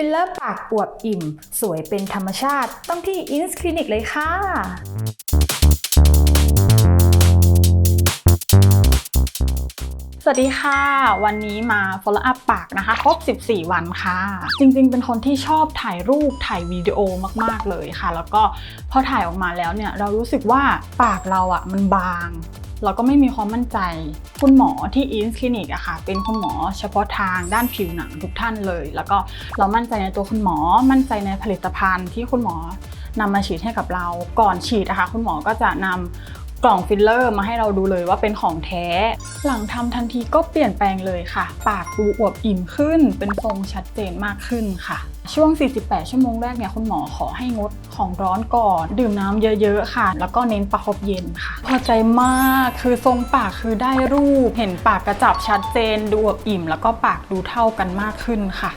ฟิลเลอร์ปากอวบอิ่ม สวยเป็นธรรมชาติ ต้องที่อินส์คลินิกเลยค่ะสวัสดีค่ะ วันนี้มา follow up ปากนะคะ ครบ 14 วันค่ะ จริงๆ เป็นคนที่ชอบถ่ายรูปถ่ายวิดีโอมากๆเลยค่ะ แล้วก็พอถ่ายออกมาแล้วเนี่ย เรารู้สึกว่าปากเราอะ่ะมันบาง เราก็ไม่มีความมั่นใจ คุณหมอที่อินคลินิกอะค่ะ เป็นคุณหมอเฉพาะทางด้านผิวหนังทุกท่านเลย แล้วก็เรามั่นใจในตัวคุณหมอ มั่นใจในผลิตภัณฑ์ที่คุณหมอนำมาฉีดให้กับเรา ก่อนฉีดนะคะคุณหมอก็จะนำ กล่องฟิลเลอร์มาให้เราดูเลยว่าเป็นของแท้ หลังทำทันทีก็เปลี่ยนแปลงเลยค่ะ ปากดูอวบอิ่มขึ้น เป็นทรงชัดเจนมากขึ้นค่ะ ช่วง 48 ชั่วโมงแรกเนี่ยคุณหมอขอให้งดของร้อนก่อน ดื่มน้ำเยอะๆค่ะ แล้วก็เน้นประคบเย็นค่ะ พอใจมากคือทรงปากคือได้รูป เห็นปากกระจับชัดเจน ดูอวบอิ่ม แล้วก็ปากดูเท่ากันมากขึ้นค่ะ